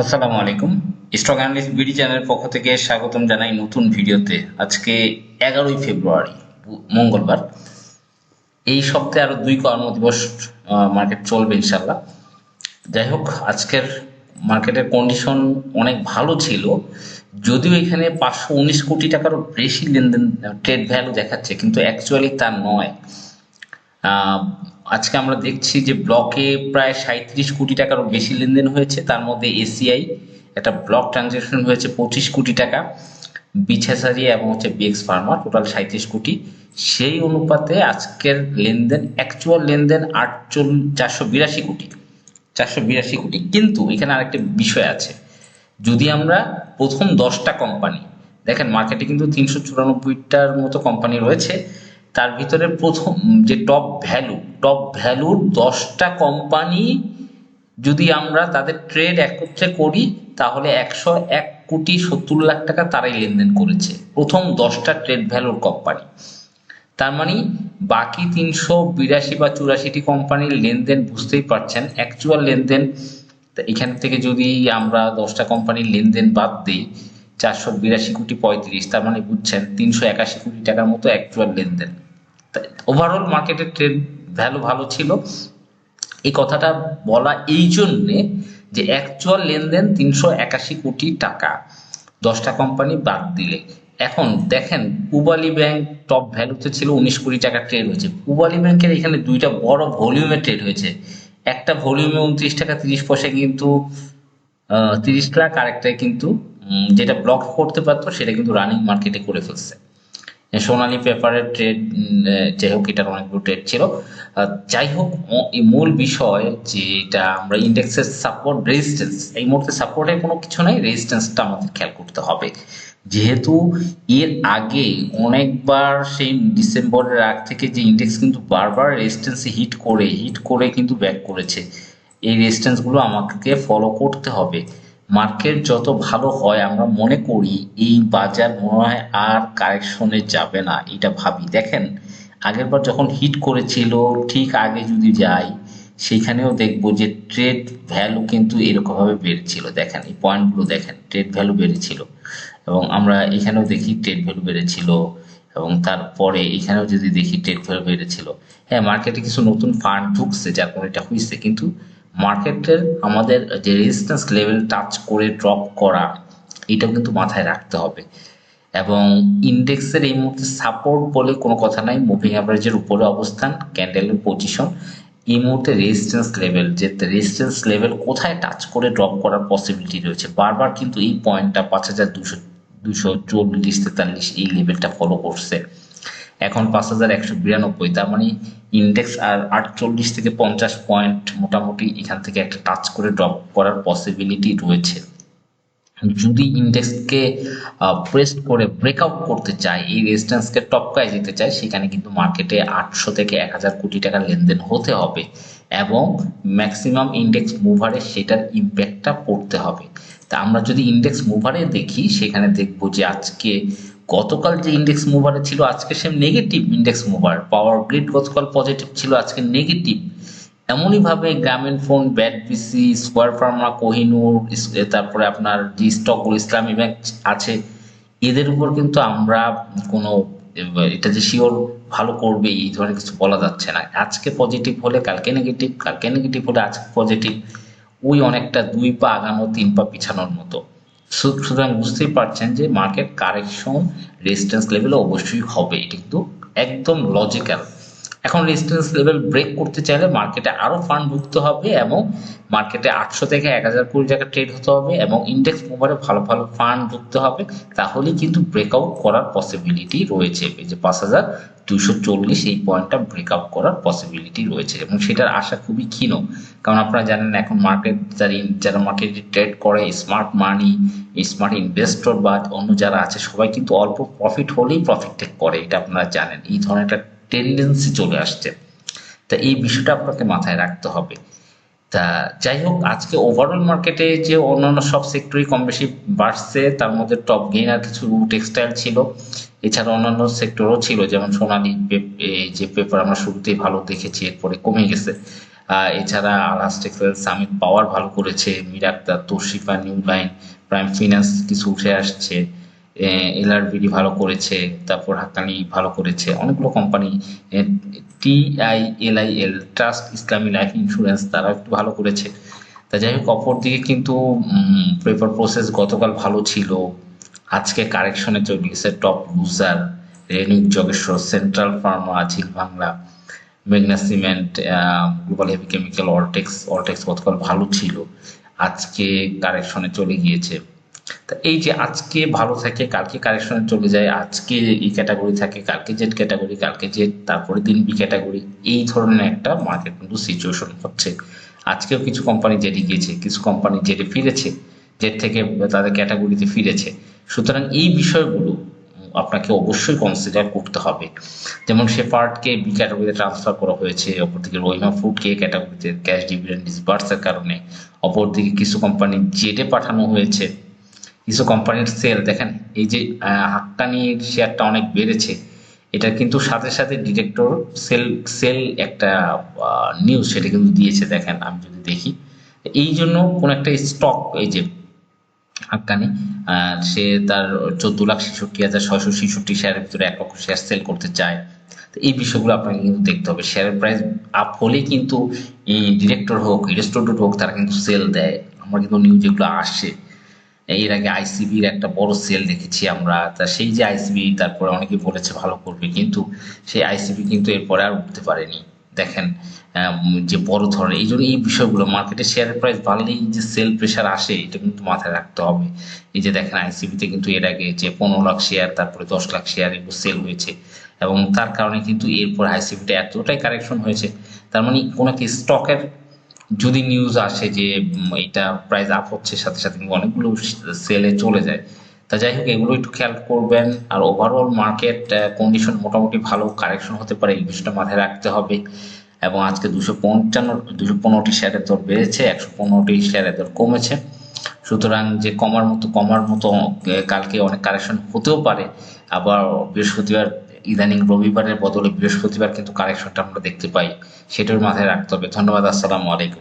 আসসালামু আলাইকুম। Stock analyst BD চ্যানেলের পক্ষ থেকে স্বাগতম জানাই নতুন ভিডিওতে। আজকে এগারোই ফেব্রুয়ারি, মঙ্গলবার। এই সপ্তাহে আরও দুই কর্মদিবস মার্কেট চলবে ইনশাল্লাহ যাই হোক, আজকের মার্কেটের কন্ডিশন অনেক ভালো ছিল। যদিও এখানে পাঁচশো উনিশ কোটি টাকারও বেশি লেনদেন ট্রেড ভ্যালু দেখাচ্ছে, কিন্তু অ্যাকচুয়ালি তা নয়। আজকে আমরা দেখছি যে ব্লকে প্রায় সাঁত্রিশ কোটি টাকারও বেশি লেনদেন হয়েছে। তার মধ্যে এসিআই একটা ব্লক ট্রানজ্যাকশন হয়েছে পঁচিশ কোটি টাকা। বিছাসারি এবং হচ্ছে বিএক্স ফার্মা টোটাল সাঁত্রিশ কোটি। সেই অনুপাতে আজকের লেনদেন অ্যাকচুয়াল লেনদেন আটচল্লিশ চারশো বিরাশি কোটি। চারশো বিরাশি কোটি। কিন্তু এখানে আরেকটা বিষয় আছে। যদি আমরা প্রথম দশটা কোম্পানি দেখেন মার্কেটে কিন্তু তিনশো চুরানব্বইটার মতো কোম্পানি রয়েছে। তার ভিতরে প্রথম যে টপ ভ্যালু টপ ভ্যালুর দশটা কোম্পানি যদি আমরা তাদের ট্রেড একত্রে করি, তাহলে একশো এক কোটি সত্তর লাখ টাকা তারাই লেনদেন করেছে। প্রথম দশটা ট্রেড ভ্যালুর কোম্পানি তার মানে বাকি তিনশো বিরাশি বা চুরাশিটি কোম্পানির লেনদেন বুঝতেই পারছেন। অ্যাকচুয়াল লেনদেন এখান থেকে যদি আমরা দশটা কোম্পানির লেনদেন বাদ দিই, চারশো বিরাশি কোটি পঁয়ত্রিশ, তার মানে বুঝছেন তিনশো একাশি কোটি টাকার মতো অ্যাকচুয়াল লেনদেন। ওভারঅল মার্কেটের ট্রেড ভ্যালু ভালো ছিল। এই কথাটা বলা এই জন্যে যে অ্যাকচুয়াল লেনদেন তিনশো একাশি কোটি টাকা। দশটা কোম্পানি বাদ দিলে। এখন দেখেন পুবালি ব্যাংক টপ ভ্যালুতে ছিল উনিশ কোটি টাকা ট্রেড হয়েছে। পুবালি ব্যাংকের এখানে দুইটা বড় ভলিউমে ট্রেড হয়েছে। একটা ভলিউমে উনত্রিশ টাকা তিরিশ পয়সা কিন্তু তিরিশ লাখ, আরেকটায় কিন্তু যেটা ব্লক করতে পারতো, সেটা কিন্তু রানিং মার্কেটে করে ফেলছে। সোনালী পেপারের ট্রেড যাই হোক, এটার অনেকগুলো ট্রেড ছিল। যাই হোক মূল বিষয় যে এটা আমরা ইন্ডেক্সের সাপোর্ট রেজিস্ট্যান্স এই মুহূর্তে সাপোর্টের কোনো কিছু নাই রেজিস্ট্যান্সটা আমাদের খেয়াল করতে হবে। যেহেতু এর আগে অনেকবার সেই ডিসেম্বরের আগ থেকে যে ইন্ডেক্স কিন্তু বারবার রেজিস্ট্যান্সে হিট করে হিট করে কিন্তু ব্যাক করেছে, এই রেজিস্ট্যান্সগুলো আমাকে ফলো করতে হবে। মার্কেট যত ভালো হয়, আমরা মনে করি এই বাজার মনে হয় আর কারেকশনে যাবে না, এটা ভাবি। দেখেন আগেরবার যখন হিট করেছিল, ঠিক আগে যদি যাই সেইখানেও দেখব যে ট্রেড ভ্যালু কিন্তু এরকমভাবে বেড়েছিল। দেখেন, এই পয়েন্টগুলো দেখেন ট্রেড ভ্যালু বেড়েছিল। এবং আমরা এখানেও দেখি ট্রেড ভ্যালু বেড়েছিল, এবং তারপরে এখানেও যদি দেখি ট্রেড ভ্যালু বেড়েছিল। হ্যাঁ মার্কেটে কিছু নতুন ফান্ড ঢুকছে, যার কারণে এটা হয়েছে কিন্তু মার্কেটের আমাদের যে রেজিস্ট্যান্স লেভেল টাচ করে ড্রপ করা, এটাও কিন্তু মাথায় রাখতে হবে। এবং ইন্ডেক্সের এই মুহূর্তে সাপোর্ট বলে কোনো কথা নাই মুভিং অ্যাভারেজের উপরে অবস্থান ক্যান্ডেলের পজিশন এই মুহূর্তে রেজিস্ট্যান্স লেভেল যে রেজিস্ট্যান্স লেভেল কোথায় টাচ করে ড্রপ করার পসিবিলিটি রয়েছে। বারবার কিন্তু এই পয়েন্টটা পাঁচ হাজার দুশো দুশো চল্লিশ, তেতাল্লিশ এই লেভেলটা ফলো করছে। এখন পাঁচ হাজার একশো বিরানব্বই, তার মানে ইন্ডেক্স আর আটচল্লিশ থেকে পঞ্চাশ পয়েন্ট মোটামুটি এখান থেকে একটা টাচ করে ড্রপ করার পসিবিলিটি রয়েছে। যদি ইন্ডেক্সকে প্রেস করে ব্রেকআউট করতে চায়, এই রেজিস্ট্যান্সকে টপকায় যেতে চায়, সেখানে কিন্তু মার্কেটে আটশো থেকে এক হাজার কোটি টাকার লেনদেন হতে হবে এবং ম্যাক্সিমাম ইন্ডেক্স মুভারে সেটার ইম্প্যাক্টটা পড়তে হবে। তা আমরা যদি ইন্ডেক্স মুভারে দেখি, সেখানে দেখব যে আজকে গতকাল যে ইন্ডেক্স মুভারে ছিল, আজকে সে negative index mover power grid গতকাল পজিটিভ ছিল আজকে নেগেটিভ এমনই ভাবে Grameenphone, BAT BC square pharma, Kohinoor তারপরে আপনার যে স্টকগুলো ইসলামী ব্যাংক আছে, এদের উপর কিন্তু আমরা কোনো এটা যে শিওর ভালো করবে, এই ধরনের কিছু বলা যাচ্ছে না। আজকে পজিটিভ হলে, কালকে নেগেটিভ কালকে নেগেটিভ হলে আজকে পজিটিভ ওই অনেকটা দুই পা আগানো, তিন পা পিছানোর মতো। সুতরাং বুঝতেই পারছেন যে মার্কেট কারেকশন রেজিস্ট্যান্স লেভেলে অবশ্যই হবে। এটা কিন্তু একদম লজিক্যাল এখন রেজিস্ট্যান্স লেভেল ব্রেক করতে চাইলে মার্কেটে আরও ফান্ড ঢুকতে হবে এবং মার্কেটে আটশো থেকে এক হাজার কোটি টাকা ট্রেড হতে হবে এবং ইন্ডেক্স মুভারে ভালো ভালো ফান্ড ঢুকতে হবে, তাহলেই কিন্তু ব্রেকআউট করার পসিবিলিটি রয়েছে। এই যে পাঁচ হাজার দুশো চল্লিশ এই পয়েন্টটা ব্রেকআউট করার পসিবিলিটি রয়েছে এবং সেটার আশা খুবই ক্ষীণ। কারণ আপনারা জানেন এখন মার্কেট যারা যারা মার্কেটে ট্রেড করে স্মার্ট মানি স্মার্ট ইনভেস্টর বা অন্য যারা আছে, সবাই কিন্তু অল্প প্রফিট হলেই প্রফিট টেক করে, এটা আপনারা জানেন। এই ধরনের একটা টেন্ডেন্সি চলে আসছে। তা এই বিষয়টা আপনাকে মাথায় রাখতে হবে। তা যাই হোক, আজকে ওভারঅল মার্কেটে যে অন্যান্য সব সেক্টরই কম বেশি বাড়ছে, তার মধ্যে টপ গেইনার কিছু টেক্সটাইল ছিল। এছাড়া অন্যান্য সেক্টরও ছিল, যেমন সোনালি যে পেপার আমরা শুরুতেই ভালো দেখেছি, এরপরে কমে গেছে। এছাড়া আলাস টেক্সটাইল সামিট পাওয়ার ভালো করেছে মিরাক্তা তোশিফা নিউ লাইন প্রাইম ফিনান্স কিছু উঠে আসছে। এলআরবিডি ভালো করেছে, তারপর হাক্কানি ভালো করেছে, অনেকগুলো company TILIL trust Islami life insurance তারা একটু ভালো করেছে। তা যাই হোক অপর দিকে কিন্তু পেপার প্রসেস গতকাল ভালো ছিল। আজকে কারেকশনে চলে গেছে top loser Renwick Jogeshwar central pharma zeal Bangla মেঘনা cement global heavy chemical Alltex Alltex গতকাল ভালো ছিল। আজকে কারেকশনে চলে গিয়েছে। তা এই যে আজকে ভালো থাকে, কালকে কারেকশনে চলে যায়, আজকে এই ক্যাটাগরি থাকে, কালকে জেড ক্যাটাগরি কালকে জেড তারপরে দিন বি ক্যাটাগরি এই ধরনের একটা মার্কেট কিন্তু সিচুয়েশন হচ্ছে। আজকেও কিছু কোম্পানি জেডে গিয়েছে, কিছু কোম্পানি জেডে ফিরেছে জেড থেকে তাদের ক্যাটাগরিতে ফিরেছে। সুতরাং এই বিষয়গুলো আপনাকে অবশ্যই কনসিডার করতে হবে। যেমন শেফার্ডকে বি ক্যাটাগরিতে ট্রান্সফার করা হয়েছে, অপরদিকে রহিমা ফুডকে ক্যাটাগরিতে ক্যাশ ডিভিডেন্ড ডিসবার্সের কারণে, অপরদিকে কিছু কোম্পানি জেডে পাঠানো হয়েছে। কিছু কোম্পানির সেল দেখেন, এই যে হাক্কানির শেয়ারটা অনেক বেড়েছে, এটা কিন্তু সাথে সাথে ডিরেক্টর সেল সেল একটা নিউজ সেটা কিন্তু দিয়েছে, দেখেন, আমি যদি দেখি। এই জন্য কোন একটা স্টক এই যে হাক্কানি সে তার চোদ্দ লাখ ছেষট্টি হাজার ছয়শো ছেষট্টি শেয়ারের ভিতরে এক লক্ষ শেয়ার সেল করতে চায়। তো এই বিষয়গুলো আপনাকে কিন্তু দেখতে হবে। শেয়ারের প্রাইস আপ হলে কিন্তু এই ডিরেক্টর হোক ইনস্টিটিউট হোক, তারা কিন্তু সেল দেয়। আমরা কিন্তু নিউজ এগুলো আসে। এর আগে আইসিবির একটা বড় সেল দেখেছি আমরা। তা সেই যে আইসিবি তারপরে অনেকে বলেছে ভালো করবে, কিন্তু সেই আইসিবি কিন্তু এরপরে আর উঠতে পারেনি। দেখেন যে বড় ধরনের, এই জন্য এই বিষয়গুলো মার্কেটে শেয়ারের প্রাইস বাড়লেই যে সেল প্রেশার আসে, এটা কিন্তু মাথায় রাখতে হবে। এই যে দেখেন আইসিবিতে কিন্তু এর আগে যে পনেরো লাখ শেয়ার তারপরে দশ লাখ শেয়ার এগুলো সেল হয়েছে। এবং তার কারণে কিন্তু এরপর আইসিবিটা এতটাই কারেকশন হয়েছে। তার মানে কোনো কি স্টকের যদি নিউজ আসে যে এটা প্রাইস আপ হচ্ছে, সাথে সাথে অনেকগুলো সেলে চলে যায়। তা যাই হোক, এগুলো একটু খেয়াল করবেন। আর ওভারঅল মার্কেট কন্ডিশন মোটামুটি ভালো কারেকশন হতে পারে এই বিষয়টা মাথায় রাখতে হবে। এবং আজকে দুশো পঞ্চান্ন, দুশো পনেরোটি শেয়ারের দর বেড়েছে, একশো পনেরোটি শেয়ারের দর কমেছে। সুতরাং যে কমার মতো কমার মতো কালকে অনেক কারেকশন হতেও পারে। আবার বৃহস্পতিবার, ইদানিং রবিবারের বদলে বৃহস্পতিবার কিন্তু কারেকশনটা আমরা দেখতে পাই সেটার মাথায় রাখতে হবে। ধন্যবাদ, আসসালামু আলাইকুম।